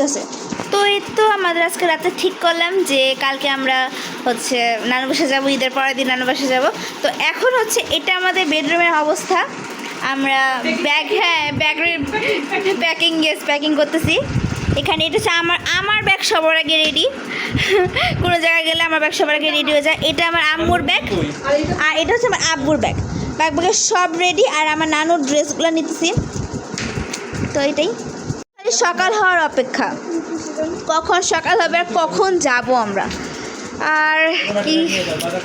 ঠিক আছে। তো এই তো আমাদের আজকে রাতে ঠিক করলাম যে কালকে আমরা হচ্ছে নানু বাসা যাব, ঈদের পরের দিন নানু বাসা যাব। তো এখন হচ্ছে এটা আমাদের বেডরুমের অবস্থা। আমরা ব্যাগ হ্যাঁ ব্যাগের প্যাকিং গেস প্যাকিং করতেছি। এখানে এটা হচ্ছে আমার আমার ব্যাগ সবার আগে রেডি কোনো জায়গায় গেলে আমার ব্যাগ সবার আগে রেডি হয়ে যায়। এটা আমার আম্মুর ব্যাগ আর এটা হচ্ছে আমার আব্বুর ব্যাগ ব্যাগ ব্যাগের সব রেডি আর আমার নানুর ড্রেসগুলো নিতেছি। তো এটাই। সকাল হওয়ার অপেক্ষা। কখন সকাল হবে আর কখন যাব আমরা? আর কি,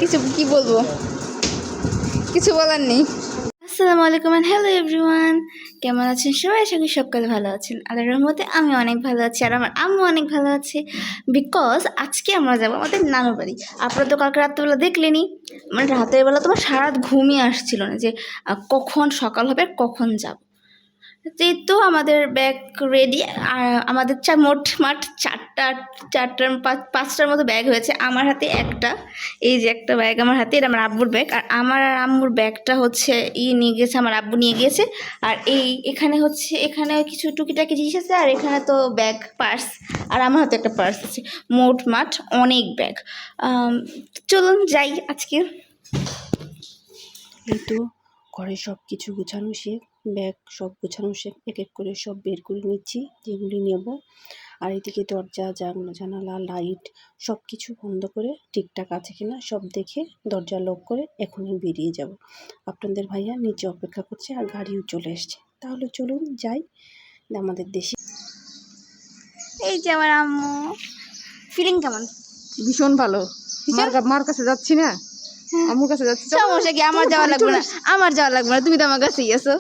কিছু, কি বলব? কিছু বলার নেই। আসসালামু আলাইকুম অ্যান্ড হ্যালো এভরিওয়ান কেমন আছেন সবাই? আশা করি সকালে ভালো আছেন। আল্লাহর রহমতে আমি অনেক ভালো আছি আর আমার আম্মু অনেক ভালো আছে। বিকজ আজকে আমরা যাব আমাদের নানুর বাড়ি। আপনারা তো কালকে রাত্রেবেলা দেখলেনি মানে রাতের বেলা তোমার সারা রাত ঘুমিয়ে আসছিল না যে কখন সকাল হবে কখন যাব। তো আমাদের ব্যাগ রেডি আর আমাদের চা মোট মাঠ চারটা, চারটার পাঁচ- পাঁচটার মতো ব্যাগ হয়েছে। আমার হাতে একটা, এই যে একটা ব্যাগ আমার হাতে, এটা আমার আব্বুর ব্যাগ আর আমার আর আম্মুর ব্যাগটা হচ্ছে ই নিয়ে গেছে, আমার আব্বু নিয়ে গিয়েছে আর এই এখানে হচ্ছে, এখানে কিছু টুকিটাকি জিনিস আছে, আর এখানে তো ব্যাগ পার্স আর আমার হাতে একটা পার্স আছে, মোট মাঠ অনেক ব্যাগ চলুন যাই আজকে। এই তো, ঘরে সব কিছু গুছানো শেখ ব্যাগ সব গোছানো শেখ এক এক করে সব বের করে নিচ্ছি যেগুলি নেব। আর এদিকে দরজা জানলা জানালা লাইট সব কিছু বন্ধ করে ঠিকঠাক আছে কিনা সব দেখে দরজা লক করে এখনই বেরিয়ে যাব। আপনাদের ভাইয়া নিচে অপেক্ষা করছে আর গাড়িও চলে এসছে। তাহলে চলুন যাই আমাদের দেশে। এই যে আমার আম্মু ফিলিং কেমন? ভীষণ ভালো। মার মার কাছে যাচ্ছি না? আমুর কাছে যাচ্ছি। সমস্যা কি? আমার যাওয়া লাগবে না। আমার যাওয়া লাগবে না। তুমি তো আমার কাছেই আছো।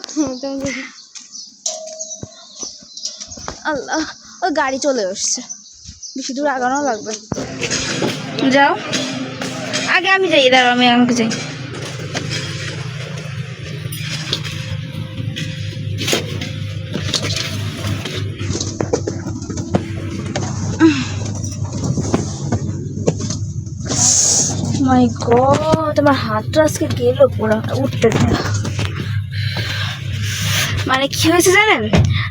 আল্লাহ ওই গাড়ি চলে আসছে। বেশি দূর আগানো লাগবে যাও। আগে আমি যাই দাঁড়াও আমি আমাকে যাই। মাই গড আমার হাতটা আজকে গেল পুরো উঠতে মানে কি হয়েছে জানেন?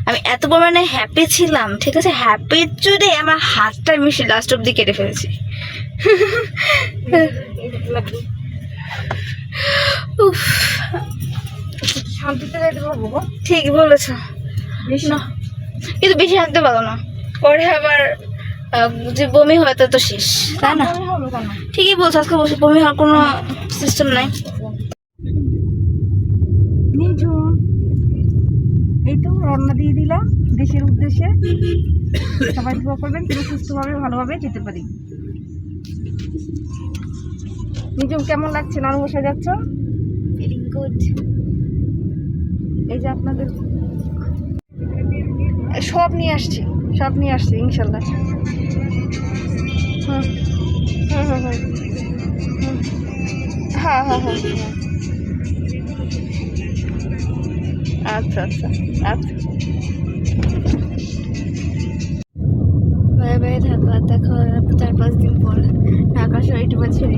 আমি এত পরিমাণে হ্যাপি ছিলাম ঠিক আছে? হ্যাপি জুড়ে আমার হাতটা আমি লাস্ট অব্দি কেটে ফেলেছি। ঠিক বলেছ। না কিন্তু বেশি হাঁটতে পারো না। পরে আবার যে বমি হয় তা তো শেষ তাই না? ঠিকই বলছো আজকে বসে বমি হওয়ার কোনো সিস্টেম নাই। এই তো রওনা দিয়ে দিলাম দেশের উদ্দেশ্যে। সবাই দোয়া করবেন পুরো সুস্থভাবে ভালোভাবে যেতে পারি। নিজম কেমন লাগছে? নানু বসে যাচ্ছ? ফিলিং গুড এই যে আপনাদের সব নিয়ে আসছি সব নিয়ে আসছি ইনশাল্লাহ। হুম হুম হুম হুম। হ্যাঁ হ্যাঁ হ্যাঁ হ্যাঁ। আচ্ছা আচ্ছা আচ্ছা বাই বাই থাকো আর দেখো চার পাঁচ দিন পর ঢাকা শরীরটা বা ছেড়ে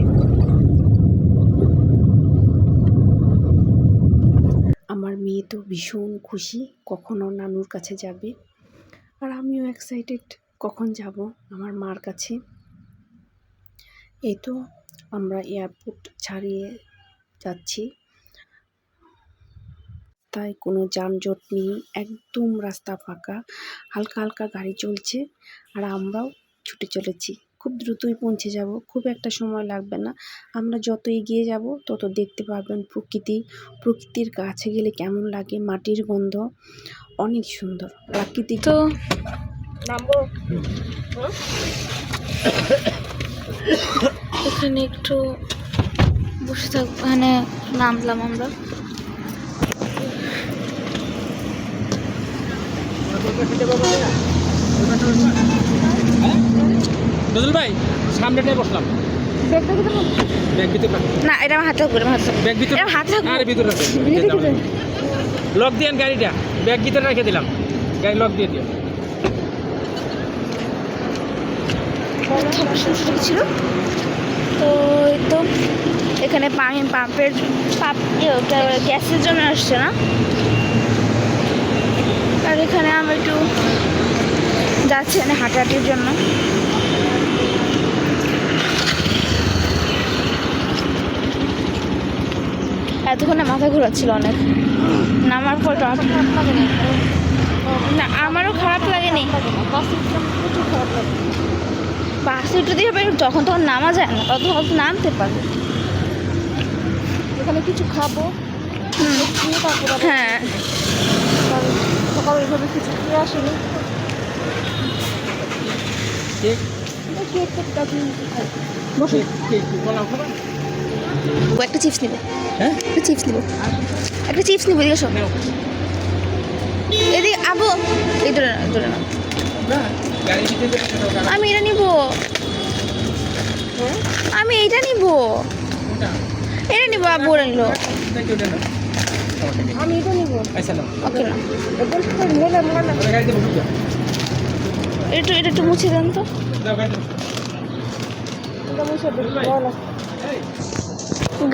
আমার মেয়ে তো ভীষণ খুশি, কখন নানুর কাছে যাবে আর আমিও এক্সাইটেড কখন যাব আমার মার কাছে এই তো আমরা এয়ারপোর্ট ছাড়িয়ে যাচ্ছি। তাই কোনো যানজট নেই, একদম রাস্তা ফাঁকা, হালকা হালকা গাড়ি চলছে আর আমরাও ছুটে চলেছি। খুব দ্রুতই পৌঁছে যাব, খুব একটা সময় লাগবে না। আমরা যত এগিয়ে যাব, তত দেখতে পারবেন প্রকৃতি। প্রকৃতির কাছে গেলে কেমন লাগে, মাটির গন্ধ অনেক সুন্দর। প্রাকৃতিক তো নামবো। এখানে একটু বসে থাক মানে নামলাম আমরা। নজরুল ভাই সামনেটাই বসলাম। ব্যাগ ভিতরে না এটা আমার হাতে থাকবে হাতে থাকবে। ব্যাগ ভিতরে এটা হাতে থাকবে আরে ভিতরে লক দিয়েন গাড়িটা। ব্যাগ ভিতরে রেখে দিলাম। গাড়ি লক দিয়ে দিও। সমস্যা ছিল তো তো এখানে পাম্পের পাম্প ইয়ে, গ্যাসের জন্য আসছে না। আর এখানে আমি একটু আছে মানে হাঁটাহাঁটির জন্য। এতক্ষণে মাথা ঘোরাচ্ছিল অনেক। নামার পর না আমারও খারাপ লাগেনি। বাসে উঠে দিয়ে হবে যখন তখন নামা যায় না তখন হয়তো নামতে পারবে। এখানে কিছু খাব হ্যাঁ। সকালে এভাবে কিছু খেয়ে আসেনি। একটা চিপস নিবে। হ্যাঁ? একটা চিপস নিব। একটা চিপস নিব এদিকে সব। এদিকে আবু এই দূরে না দূরে না আমি এটা নিব আমি এইটা নিব এটা নিব আবু ওরা নিল। আমি এটা নিবো ওকে। একটু এটা একটু মুছে দেন তো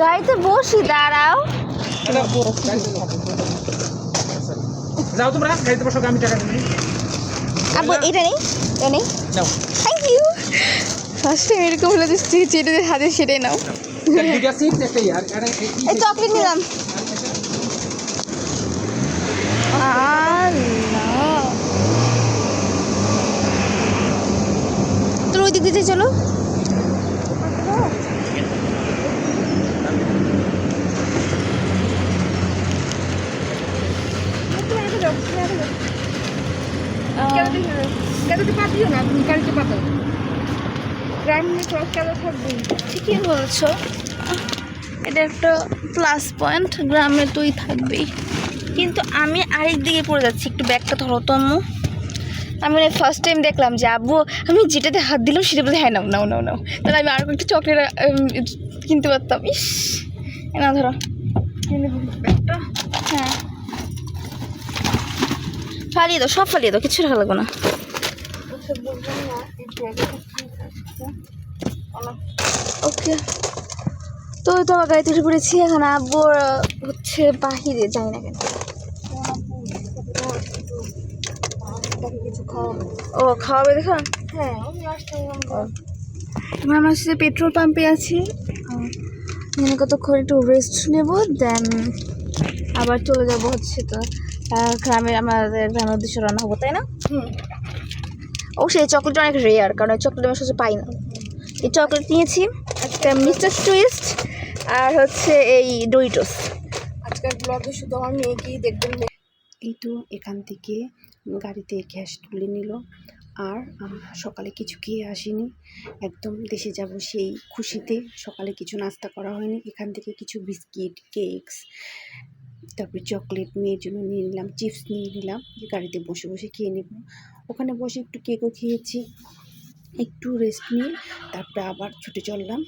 গাড়িতে বসো। এটা দাঁড়াও যাও তোমরা গাড়িতে বসো আমি টাকা দিই আবু এটা নেই? এটা নেই? থ্যাংক ইউ ফার্স্ট টাইম এরকম হলে যেটা হাতে সেটাই নাও। চকলেট নিলাম আল্লাহ তোর ওই দিক দিয়ে চলো তুমি আগে যাও তুমি আগে যাও গাড়িতে গাড়িতে পাঠিও না তুমি গাড়িতে পাঠাও গ্রাম সব কেন থাকবেই ঠিকই বলছো। এটা একটা প্লাস পয়েন্ট গ্রামে তুই থাকবেই। কিন্তু আমি আরেক দিকে পড়ে যাচ্ছি, একটু ব্যাগটা ধরো তো আম্মু। আমি ফার্স্ট টাইম দেখলাম যে, আব্বু, আমি যেটাতে হাত দিলাম, সেটা বলতে হ্যাঁ নাও নাও নাও নাও। তাহলে আমি আরও একটু চকলেট কিনতে পারতাম। ইস না, ধরো ব্যাগটা। হ্যাঁ। ফালিয়ে দাও, সব ফালিয়ে দাও, কিছু রাখা লাগবে না। ওকে। তো তো আমার গাড়িতে উঠে পড়েছি এখন আব্বুর আহ, হচ্ছে বাহিরে যাই না কেন। ও খাওয়াবে দেখা হ্যাঁ। আমি আসতে এবার পেট্রোল পাম্পে আছি। এখানে কতক্ষণ একটু রেস্ট নেব দেন আবার চলে যাব হচ্ছে তো গ্রামে আমাদের গ্রামের উদ্দেশ্যে রান্না হব তাই না? হুম। অবশ্যই এই চকলেট অনেক রেয়ার কারণ চকলেট আমি সহজে পাই না। চকলেট নিয়েছি। একটা মিস্টার টুইস্ট আর হচ্ছে এই ডোরিটোস। আজকের ব্লগে শুধু আমার মেয়েকেই দেখবেন এই তো এখান থেকে গাড়িতে গ্যাস তুলে নিল। আর আমরা সকালে কিছু খেয়ে আসিনি। একদম দেশে যাব সেই খুশিতে। সকালে কিছু নাস্তা করা হয়নি। এখান থেকে কিছু বিস্কিট কেকস তারপরে চকলেট মেয়ের জন্য নিয়ে নিলাম চিপস নিয়ে নিলাম। গাড়িতে বসে বসে খেয়ে নেব। ওখানে বসে একটু কেকও খেয়েছি। একটু রেস্ট নিয়ে তারপরে আবার ছুটে চললাম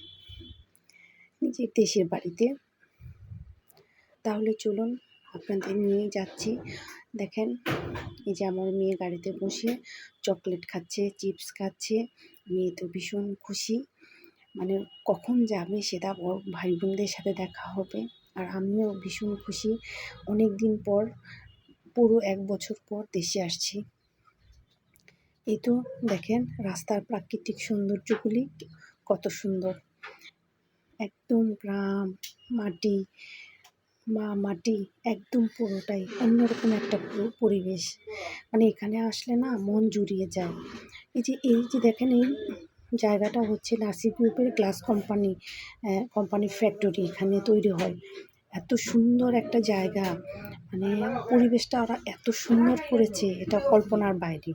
নিজের দেশের বাড়িতে। তাহলে চলুন আপনাদের নিয়ে যাচ্ছি। দেখেন, এই যে আমার মেয়ে গাড়িতে বসে চকলেট খাচ্ছে চিপস খাচ্ছে, মেয়ে তো ভীষণ খুশি। মানে কখন যাবে সেটা বড় ভাই বোনদের সাথে দেখা হবে আর আমিও ভীষণ খুশি। অনেক দিন পর, পুরো এক বছর পর দেশে আসছি। এই তো দেখেন রাস্তার প্রাকৃতিক সৌন্দর্যগুলি কত সুন্দর। একদম গ্রাম, মাটি, মা, মাটি একদম পুরোটাই অন্যরকম একটা পুরো পরিবেশ। মানে এখানে আসলে না মন জুড়িয়ে যায়। এই যে এই যে দেখেন এই জায়গাটা হচ্ছে নাসি গ্রুপের গ্লাস কোম্পানি কোম্পানি ফ্যাক্টরি এখানে তৈরি হয়। এত সুন্দর একটা জায়গা। মানে পরিবেশটা ওরা এত সুন্দর করেছে, এটা কল্পনার বাইরে।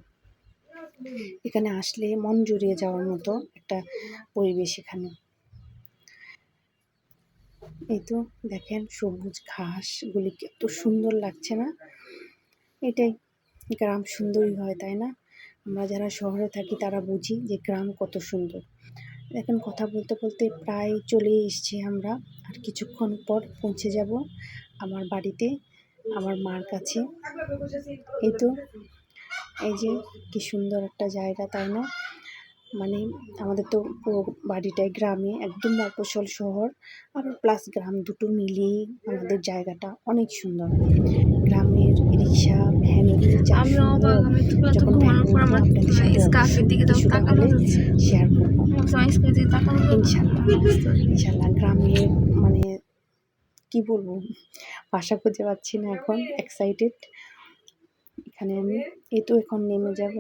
এখানে আসলে মন জুড়িয়ে যাওয়ার মতো একটা পরিবেশ এখানে। এই তো দেখেন সবুজ ঘাসগুলি এত সুন্দর লাগছে না? এটাই গ্রাম সুন্দরই হয়, তাই না? আমরা যারা শহরে থাকি তারা বুঝি যে গ্রাম কত সুন্দর। দেখেন কথা বলতে বলতে প্রায় চলে এসছি আমরা। আর কিছুক্ষণ পর পৌঁছে যাব আমার বাড়িতে, আমার মার কাছে। এই তো এই যে কি সুন্দর একটা জায়গা তাই না? মানে আমাদের তো পুরো বাড়িটাই গ্রামে একদম মফস্বল শহর। আবার প্লাস গ্রাম দুটো মিলিয়ে আমাদের জায়গাটা অনেক সুন্দর। গ্রামের রিক্সা ভ্যানে চার আমি অবাক আমি একটু একটু যখন শেয়ার করব। ইনশাল্লাহ ইনশাল্লাহ গ্রামে মানে কি বলব? ভাষা খুঁজে পাচ্ছি না এখন এক্সাইটেড এখানে আমি এই তো এখন নেমে যাব।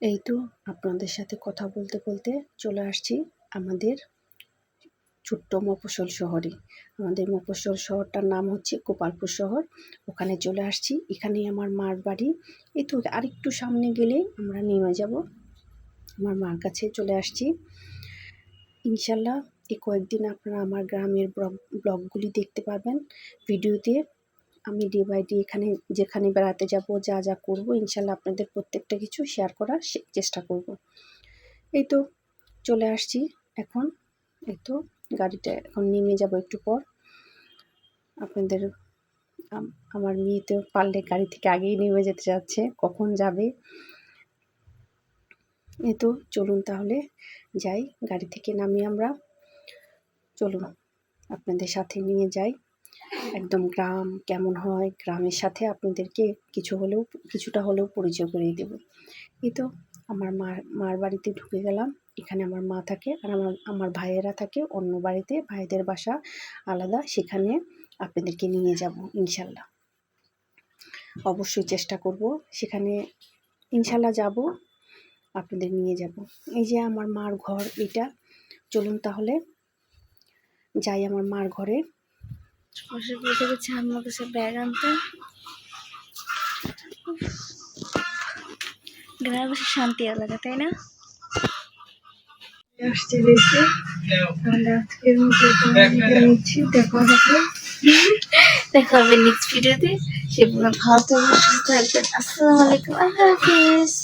এই তো আপনাদের সাথে কথা বলতে বলতে চলে আসছি আমাদের ছোট্ট মফস্বল শহরে। আমাদের মফস্বল শহরটার নাম হচ্ছে গোপালপুর শহর। ওখানে চলে আসছি। এখানেই আমার মার বাড়ি। এই তো আরেকটু সামনে গেলেই আমরা নেমে যাব। আমার মার কাছে চলে আসছি। ইনশাল্লাহ এই কয়েকদিন আপনারা আমার গ্রামের ব্লগ ব্লগগুলি দেখতে পাবেন ভিডিওতে আমি ডে বাই ডে এখানে যেখানে বেড়াতে যাব, যা যা করব, ইনশাল্লাহ আপনাদের প্রত্যেকটা কিছু শেয়ার করার চেষ্টা করব। এই তো চলে আসছি এখন। এই তো গাড়িটা এখন নেমে যাব একটু পর। আপনাদের আমার মেয়ে তো পারলে গাড়ি থেকে আগেই নেমে যেতে যাচ্ছে, কখন যাবে? এই তো চলুন তাহলে যাই, গাড়ি থেকে নামি আমরা। চলুন, আপনাদের সাথে নিয়ে যাই। একদম গ্রাম কেমন হয়, গ্রামের সাথে আপনাদেরকে কিছু হলেও, কিছুটা হলেও পরিচয় করিয়ে দেব। এই তো আমার মার মার বাড়িতে ঢুকে গেলাম। এখানে আমার মা থাকে আর আমার আমার ভাইয়েরা থাকে, অন্য বাড়িতে ভাইদের বাসা আলাদা, সেখানে আপনাদেরকে নিয়ে যাব ইনশাল্লাহ। অবশ্যই চেষ্টা করব, সেখানে ইনশাল্লাহ যাব, আপনাদের নিয়ে যাব। এই যে আমার মার ঘর এটা চলুন তাহলে যাই আমার মার ঘরে। বসে আমার কাছে ব্যাগ আনতে। গ্রামে বসে শান্তি আলাদা তাই না? আসছে দেখে তাহলে আজকের মতো নিচ্ছি দেখা হবে। দেখা হবে নেক্সট ভিডিওতে সে ভালো থাকবেন সুস্থ থাকবেন। আসসালামু আলাইকুম আল্লাহ হাফিজ।